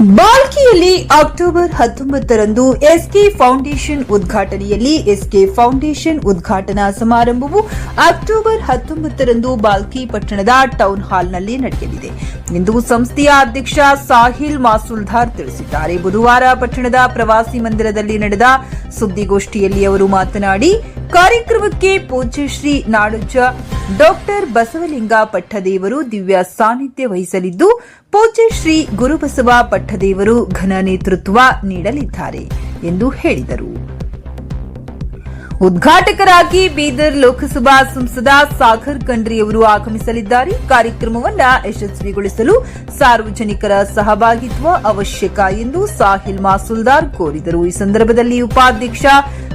Belki ಬಾಲ್ಕಿಯಲ್ಲಿ October ಹತ್ತೊಂಬತ್ತರಂದು S K foundation ಉದ್ಘಾಟನೆಯಲ್ಲಿ ಎಸ್ಕೆ ಫೌಂಡೇಶನ್ ಉದ್ಘಾಟನಾ ಸಮಾರಂಭವು ಅಕ್ಟೋಬರ್ ಹತ್ತೊಂಬತ್ತರಂದು ಬಾಲ್ಕಿ ಪಟ್ಟಣದ ಟೌನ್ ಹಾಲ್ನಲ್ಲಿ ನಡೆಯಲಿದೆ. ಎಂದು ಸಂಸ್ಥೆಯ ಅಧ್ಯಕ್ಷ ಸಾಹಿಲ್ ಮಾಸುಲ್ದಾರ್ ತಿಳಿಸಿದ್ದಾರೆ. ಬುಧವಾರ ಪಟ್ಟಣದ ಪ್ರವಾಸಿ ಮಂದಿರದಲ್ಲಿ ನಡೆದ ಸುದ್ದಿಗೋಷ್ಠಿಯಲ್ಲಿ ಅವರು ಮಾತನಾಡಿ, ಕಾರ್ಯಕ್ರಮಕ್ಕೆ ಪೂಜ್ಯಶ್ರೀ ಶ್ರೀ ನಾಡೋಜ ಡಾಕ್ಟರ್ ಬಸವಲಿಂಗ ಪಟ್ಟದೇವರು ದಿವ್ಯ ಸಾನ್ನಿಧ್ಯ ವಹಿಸಲಿದ್ದು ಪೂಜ್ಯಶ್ರೀ ಗುರುಬಸವ ಪಟ್ಟದೇವರು ಘನ ನೇತೃತ್ವ ನೀಡಲಿದ್ದಾರೆ ಎಂದು ಹೇಳಿದರು. ಉದ್ಘಾಟಕರಾಗಿ ಬೀದರ್ ಲೋಕಸಭಾ ಸಂಸದ ಸಾಗರ್ ಖಂಡ್ರಿಯವರು ಆಗಮಿಸಲಿದ್ದಾರೆ. ಕಾರ್ಯಕ್ರಮವನ್ನು ಯಶಸ್ವಿಗೊಳಿಸಲು ಸಾರ್ವಜನಿಕರ ಸಹಭಾಗಿತ್ವ ಅವಶ್ಯಕ ಎಂದು ಸಾಹಿಲ್ ಮಾಸುಲ್ದಾರ್ ಕೋರಿದರು. ಈ ಸಂದರ್ಭದಲ್ಲಿ ಉಪಾಧ್ಯಕ್ಷ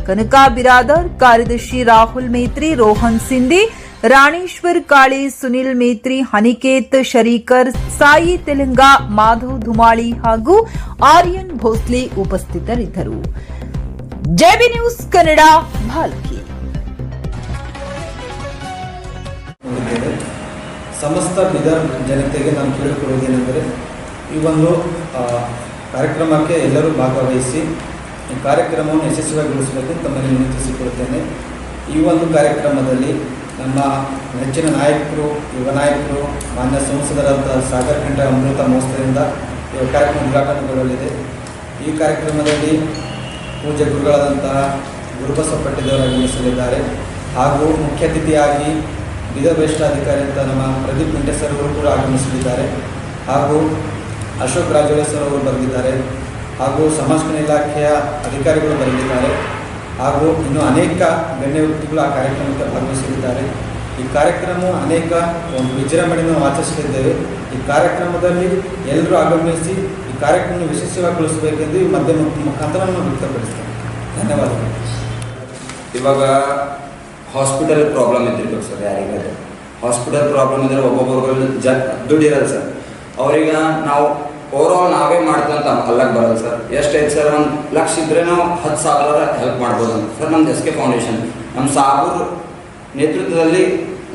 ಕನಕಾ ಬಿರಾದರ್ ಕಾರ್ಯದರ್ಶಿ ರಾಹುಲ್ ಮೇತ್ರಿ, ರೋಹನ್ ಸಿಂಧೆ ರಾಣೇಶ್ವರ್ ಕಾಳೆ, ಸುನಿಲ್ ಮೇತ್ರಿ, ಹನಿಕೇತ್ ಶರೀಕರ್, ಸಾಯಿ ತೆಲಂಗ ಮಾಧವ್ ಧುಮಾಳಿ ಹಾಗೂ ಆರ್ಯನ್ ಭೋಸ್ಲಿ ಉಪಸ್ಥಿತರಿದ್ದರು. ಜೆಬಿ ನ್ಯೂಸ್ ಕನ್ನಡ ಭಾಲ್ಕಿ ಸಮಸ್ತ ಬಿದರ್ ಜನತೆಗೆ ನಾನು ಕೇಳಿಕೊಳ್ಳುವುದೇನೆಂದರೆ ಈ ಒಂದು ಕಾರ್ಯಕ್ರಮಕ್ಕೆ ಎಲ್ಲರೂ ಭಾಗವಹಿಸಿ, ಈ ಕಾರ್ಯಕ್ರಮವನ್ನು ಯಶಸ್ವಿಗೊಳಿಸಬೇಕು ತಮ್ಮಲ್ಲಿ ವಿನಂತಿಸಿಕೊಳ್ಳುತ್ತೇನೆ. ಈ ಒಂದು ಕಾರ್ಯಕ್ರಮದಲ್ಲಿ ನಮ್ಮ ನೆಚ್ಚಿನ ನಾಯಕರು, ಯುವ ನಾಯಕರು, ಮಾನ್ಯ ಸಂಸದರಾದ ಸಾಗರ್ ಖಂಡ ಅಮೃತ ಮಹೋತ್ಸವದಿಂದ ಈ ಕಾರ್ಯಕ್ರಮ ಉದ್ಘಾಟನೆಗೊಳ್ಳಲಿದೆ. ಈ ಕಾರ್ಯಕ್ರಮದಲ್ಲಿ ಪೂಜ್ಯ ಗುರುಗಳಾದಂತಹ ಗುರುಬಸವ ಆಗಮಿಸಲಿದ್ದಾರೆ. ಹಾಗೂ ಮುಖ್ಯ ಅತಿಥಿಯಾಗಿ ಅಂತ ನಮ್ಮ ಪ್ರದೀಪ್ ಸರ್ ಅವರು ಕೂಡ ಆಗಮಿಸಲಿದ್ದಾರೆ. ಹಾಗೂ ಅಶೋಕ್ ರಾಜೋಳೆ ಅವರು ಬರೆದಿದ್ದಾರೆ. ಹಾಗೂ ಸಮಾಜ ಇಲಾಖೆಯ ಅಧಿಕಾರಿಗಳು ಬರಲಿದ್ದಾರೆ ಹಾಗೂ ಇನ್ನು ಅನೇಕ ಗಣ್ಯ ವ್ಯಕ್ತಿಗಳು ಆ ಕಾರ್ಯಕ್ರಮಕ್ಕೆ ಭಾಗವಹಿಸಲಿದ್ದಾರೆ. ಈ ಕಾರ್ಯಕ್ರಮ ಅನೇಕ ಒಂದು ನಾವು ಆಚರಿಸಲಿದ್ದೇವೆ. ಈ ಕಾರ್ಯಕ್ರಮದಲ್ಲಿ ಎಲ್ಲರೂ ಆಗಮಿಸಿ ಈ ಕಾರ್ಯಕ್ರಮ ಯಶಸ್ವಿಗೊಳಿಸಬೇಕೆಂದು ಈ ಮಧ್ಯಮ ಮುಖಾಂತರ ನಾನು ಧನ್ಯವಾದಗಳು. ಇವಾಗ ಹಾಸ್ಪಿಟಲ್ ಪ್ರಾಬ್ಲಮ್ ಇದ್ದಿರ್ಬೇಕು ಸರ್ ಯಾರಿಗಾದ್ರೆ ಹಾಸ್ಪಿಟಲ್ ಪ್ರಾಬ್ಲಮ್ ಇದ್ದರೆ ಒಬ್ಬೊಬ್ಬರು ಜ ದುಡ್ಡಿರಲ್ಲ ಸರ್. ಅವರಿಗೆ ನಾವು ಓವರಾಲ್ ನಾವೇ ಮಾಡ್ತಂತ ಅಲ್ಲಕ್ಕೆ ಬರಲ್ಲ ಸರ್. ಎಷ್ಟೈತೆ ಸರ್? ಒಂದು ಲಕ್ಷ ಇದ್ರೆ ನಾವು ಹತ್ತು ಸಾವಿರ ಹೆಲ್ಪ್ ಮಾಡ್ಬೋದು ಅಂತ. ಸರ್ ನಮ್ದು ಎಸ್ ಕೆ ಫೌಂಡೇಶನ್. ನಮ್ಮ ಸಾಬೂರ್ ನೇತೃತ್ವದಲ್ಲಿ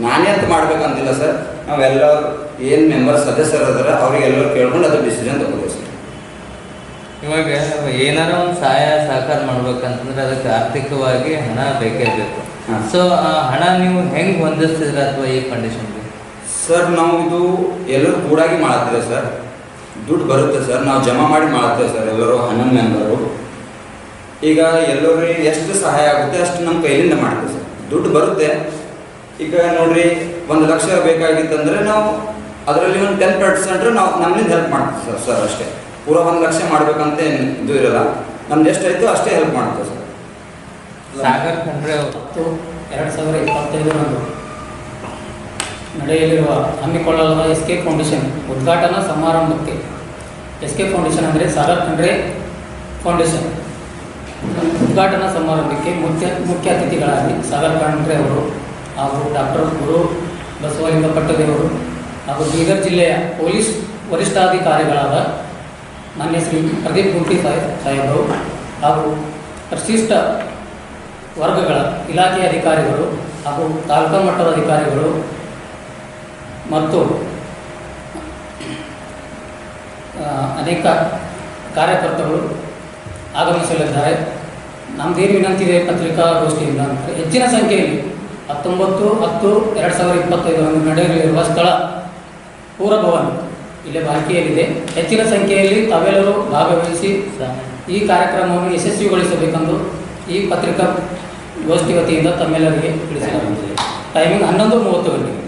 ನಾನೇ ಅಂತ ಮಾಡ್ಬೇಕಂತಿಲ್ಲ ಸರ್. ನಾವೆಲ್ಲರೂ ಏನು ಮೆಂಬರ್ ಸದಸ್ಯರು ಅದರ ಅವ್ರಿಗೆಲ್ಲರೂ ಕೇಳ್ಕೊಂಡು ಅದು ಡಿಸಿಷನ್ ತಗೋಬೇಕು ಸರ್. ಇವಾಗ ಏನಾರ ಒಂದು ಸಹಾಯ ಸಹಕಾರ ಮಾಡ್ಬೇಕಂತಂದ್ರೆ ಅದಕ್ಕೆ ಆರ್ಥಿಕವಾಗಿ ಹಣ ಬೇಕೇ ಬೇಕು. ಸೊ ಆ ಹಣ ನೀವು ಹೆಂಗ್ ಹೊಂದಿಸ್ತಿದ್ರ ಅಥವಾ ಈ ಕಂಡೀಷನ್ಗೆ ಸರ್ ನಾವು ಇದು ಎಲ್ಲರೂ ಕೂಡಾಗಿ ಮಾಡ್ತೀವಿ ಸರ್. ದುಡ್ಡು ಬರುತ್ತೆ ಸರ್, ನಾವು ಜಮಾ ಮಾಡಿ ಮಾಡ್ತೇವೆ ಸರ್, ಎಲ್ಲರೂ ಹನ್ನೊಂದು ಮೆಂಬರು ಈಗ ಎಲ್ಲರಿಗೆ ಎಷ್ಟು ಸಹಾಯ ಆಗುತ್ತೆ ಅಷ್ಟು ನಮ್ಮ ಕೈಲಿಂದ ಮಾಡ್ತೀವಿ ಸರ್. ದುಡ್ಡು ಬರುತ್ತೆ. ಈಗ ನೋಡ್ರಿ, ಒಂದು ಲಕ್ಷ ಬೇಕಾಗಿತ್ತಂದ್ರೆ ನಾವು ಅದರಲ್ಲಿ ಒಂದು ಟೆನ್ ಪರ್ಸೆಂಟ್ ನಾವು ನಮ್ಮಿಂದ ಹೆಲ್ಪ್ ಮಾಡ್ತೀವಿ ಸರ್ ಸರ್ ಅಷ್ಟೇ. ಪೂರಾ ಒಂದು ಲಕ್ಷ ಮಾಡ್ಬೇಕಂತ ಏನು ಇದು ಇರಲ್ಲ. ನಮ್ದು ಎಷ್ಟಾಯ್ತು ಅಷ್ಟೇ ಹೆಲ್ಪ್ ಮಾಡ್ತೇವೆ ಸರ್. ಸಾಗರ್ ಖಂಡ್ರೆ ಅವರು ಎರಡು ಸಾವಿರ ನಡೆಯಲಿರುವ ಹಮ್ಮಿಕೊಳ್ಳಲಾದ ಎಸ್ ಕೆ ಫೌಂಡೇಶನ್ ಉದ್ಘಾಟನಾ ಸಮಾರಂಭಕ್ಕೆ. ಎಸ್ ಕೆ ಫೌಂಡೇಶನ್ ಅಂದರೆ ಸಾರತ್ ಖಂಡ್ರೆ ಫೌಂಡೇಶನ್ ಉದ್ಘಾಟನಾ ಸಮಾರಂಭಕ್ಕೆ ಮುಖ್ಯ ಮುಖ್ಯ ಅತಿಥಿಗಳಾಗಿ ಸಾಗರ್ ಖಂಡ್ರೆ ಅವರು ಹಾಗೂ ಡಾಕ್ಟರ್ ಗುರು ಬಸವಲಿಂಗ ಪಟ್ಟದೇವರು ಹಾಗೂ ಬೀದರ್ ಜಿಲ್ಲೆಯ ಪೊಲೀಸ್ ವರಿಷ್ಠಾಧಿಕಾರಿಗಳಾದ ಮಾನ್ಯ ಶ್ರೀ ಪ್ರದೀಪ್ ಗುಂಟಿ ಸಾಹೇಬ್, ಸಾಹೇಬರು ಹಾಗೂ ಪ್ರಶಿಷ್ಟ ವರ್ಗಗಳ ಇಲಾಖೆಯ ಅಧಿಕಾರಿಗಳು ಹಾಗೂ ತಾಲೂಕಾ ಮಟ್ಟದ ಅಧಿಕಾರಿಗಳು ಮತ್ತು ಅನೇಕ ಕಾರ್ಯಕರ್ತರು ಆಗಮಿಸಲಿದ್ದಾರೆ. ನಮ್ಮದೇನು ವಿನಂತಿ ಇದೆ ಪತ್ರಿಕಾಗೋಷ್ಠಿಯಿಂದ ಅಂದರೆ ಹೆಚ್ಚಿನ ಸಂಖ್ಯೆಯಲ್ಲಿ ಹತ್ತೊಂಬತ್ತು, ಹತ್ತು, ಎರಡು ಸಾವಿರದ ಇಪ್ಪತ್ತೈದರಂದು ನಡೆಯಲಿರುವ ಸ್ಥಳ ಪೂರಭವನ್ ಇಲ್ಲೇ ಬಾಕಿಯಲ್ಲಿದೆ ಹೆಚ್ಚಿನ ಸಂಖ್ಯೆಯಲ್ಲಿ ತಾವೆಲ್ಲರೂ ಭಾಗವಹಿಸಿ ಈ ಕಾರ್ಯಕ್ರಮವನ್ನು ಯಶಸ್ವಿಗೊಳಿಸಬೇಕೆಂದು ಈ ಪತ್ರಿಕಾ ಗೋಷ್ಠಿ ವತಿಯಿಂದ ತಮ್ಮೆಲ್ಲರಿಗೆ ತಿಳಿಸಲಾಗುತ್ತದೆ. ಟೈಮಿಂಗ್ ಹನ್ನೊಂದು ಮೂವತ್ತು ಗಂಟೆಗೆ.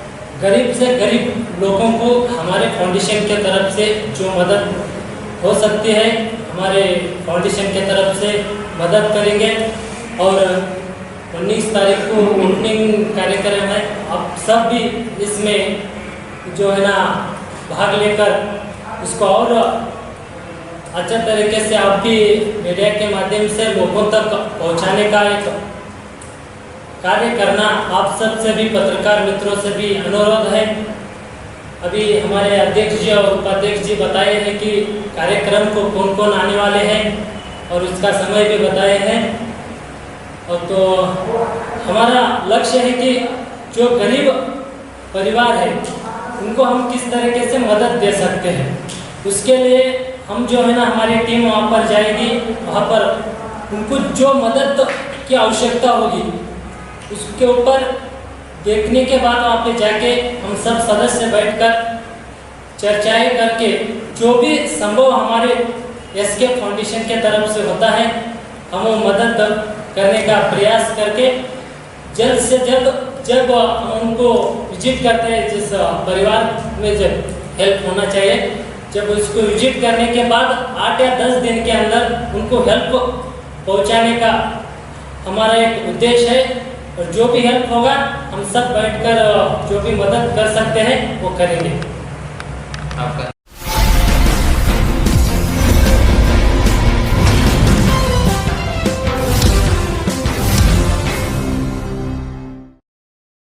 गरीब से गरीब लोगों को हमारे फाउंडेशन के तरफ़ से जो मदद हो सकती है, हमारे फाउंडेशन के तरफ़ से मदद करेंगे। और 19 तारीख को ओपनिंग कार्यक्रम है। आप सब भी इसमें जो है ना भाग लेकर उसको और अच्छा तरीके से आप भी मीडिया के माध्यम से लोगों तक पहुँचाने का एक कार्य करना आप सबसे भी, पत्रकार मित्रों से भी अनुरोध है। अभी हमारे अध्यक्ष जी और उपाध्यक्ष जी बताए हैं कि कार्यक्रम को कौन कौन आने वाले हैं और उसका समय भी बताए हैं। और तो हमारा लक्ष्य है कि जो गरीब परिवार है, उनको हम किस तरीके से मदद दे सकते हैं। उसके लिए हम जो है ना, हमारी टीम वहाँ पर जाएगी। वहाँ पर उनको जो मदद की आवश्यकता होगी उसके ऊपर देखने के बाद वहाँ पे जाके हम सब सदस्य बैठकर चर्चाएँ करके, जो भी संभव हमारे एस के फाउंडेशन के तरफ़ से होता है, हम वो मदद करने का प्रयास करके जल्द से जल्द, जब हम उनको विज़िट करते हैं, जिस परिवार में जब हेल्प होना चाहिए, जब उसको विज़िट करने के बाद आठ या दस दिन के अंदर उनको हेल्प पहुँचाने का हमारा एक उद्देश्य है। और जो भी हेल्प होगा, हम सब बैठकर जो भी मदद कर सकते हैं, वो करेंगे। आपका